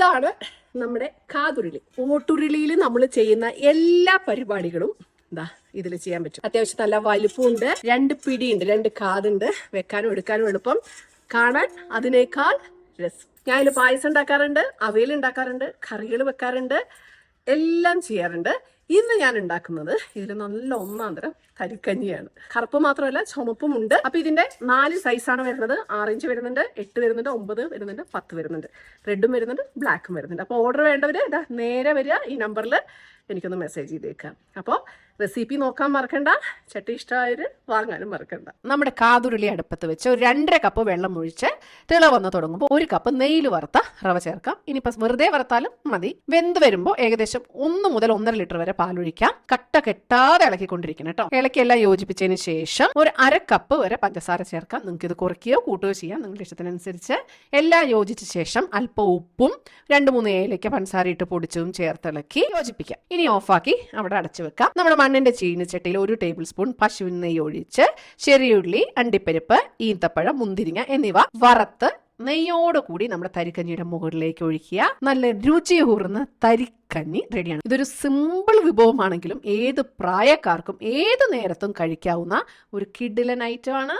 ഇതാണ് നമ്മുടെ കാതുരുളി. ഓട്ടുരുളിയിൽ നമ്മൾ ചെയ്യുന്ന എല്ലാ പരിപാടികളും എന്താ ഇതിൽ ചെയ്യാൻ പറ്റും. അത്യാവശ്യം നല്ല വലുപ്പമുണ്ട് രണ്ട് പിടിയുണ്ട് രണ്ട് കാതുണ്ട്. വെക്കാനും എടുക്കാനും എളുപ്പം. കാണാൻ അതിനേക്കാൾ രസം. ഞാൻ ഇതിൽ പായസം ഉണ്ടാക്കാറുണ്ട് അവയിൽ ഉണ്ടാക്കാറുണ്ട് കറികൾ വെക്കാറുണ്ട് എല്ലാം ചെയ്യാറുണ്ട്. ഇന്ന് ഞാൻ ഉണ്ടാക്കുന്നത് ഇതിൽ നല്ല ഒന്നാം തരം കരിക്കഞ്ഞിയാണ്. കറുപ്പ് മാത്രമല്ല ചുമപ്പും ഉണ്ട്. അപ്പൊ ഇതിന്റെ നാല് സൈസാണ് വരുന്നത്. ആറിഞ്ച് വരുന്നുണ്ട് എട്ട് വരുന്നുണ്ട് ഒമ്പത് വരുന്നുണ്ട് പത്ത് വരുന്നുണ്ട്. റെഡും വരുന്നുണ്ട് ബ്ലാക്കും വരുന്നുണ്ട്. അപ്പോൾ ഓർഡർ വേണ്ടവര് നേരെ വരിക ഈ നമ്പറിൽ എനിക്കൊന്ന് മെസ്സേജ് ചെയ്തേക്കാം. അപ്പോൾ റെസിപ്പി നോക്കാൻ മറക്കണ്ട ചട്ടി ഇഷ്ടമായവര് വാങ്ങാനും മറക്കണ്ട. നമ്മുടെ കാതുരുളി അടുപ്പത്ത് വെച്ച് ഒരു രണ്ടര കപ്പ് വെള്ളം ഒഴിച്ച് തിള വന്ന് തുടങ്ങുമ്പോൾ ഒരു കപ്പ് നെയ്യിൽ വറുത്ത റവ ചേർക്കാം. ഇനിയിപ്പോൾ വെറുതെ വറുത്താലും മതി. വെന്ത് വരുമ്പോൾ ഏകദേശം ഒന്ന് മുതൽ ഒന്നര ലിറ്റർ വരെ പാലൊഴിക്കാം. കട്ട കെട്ടാതെ ഇളക്കിക്കൊണ്ടിരിക്കണം കേട്ടോ. ഇളക്കിയെല്ലാം യോജിപ്പിച്ചതിന് ശേഷം ഒരു അര കപ്പ് വരെ പഞ്ചസാര ചേർക്കാം. നിങ്ങൾക്ക് ഇത് കുറയ്ക്കുകയോ കൂട്ടുകയോ ചെയ്യാം. നിങ്ങളുടെ ഇഷ്ടത്തിനനുസരിച്ച് എല്ലാം യോജിച്ച ശേഷം അല്പം ഉപ്പും രണ്ട് മൂന്ന് ഏലയ്ക്ക പഞ്ചസാര ഇട്ട് പൊടിച്ചതും ചേർത്തിളക്കി യോജിപ്പിക്കാം. ഇനി ഓഫാക്കി അവിടെ അടച്ചു വെക്കാം. നമ്മുടെ മണ്ണിന്റെ ചീനിച്ചട്ടിയിൽ ഒരു ടേബിൾ സ്പൂൺ പശുവിൻ നെയ്യ് ഒഴിച്ച് ചെറിയുള്ളി അണ്ടിപ്പരിപ്പ് ഈന്തപ്പഴം മുന്തിരിങ്ങ എന്നിവ വറുത്ത് നെയ്യോടുകൂടി നമ്മുടെ തരിക്കഞ്ഞിയുടെ മുകളിലേക്ക് ഒഴിക്കുക. നല്ല രുചിയൂർന്ന തരിക്കഞ്ഞി റെഡിയാണ്. ഇതൊരു സിമ്പിൾ വിഭവമാണെങ്കിലും ഏത് പ്രായക്കാർക്കും ഏത് നേരത്തും കഴിക്കാവുന്ന ഒരു കിഡിലൻ ഐറ്റമാണ്.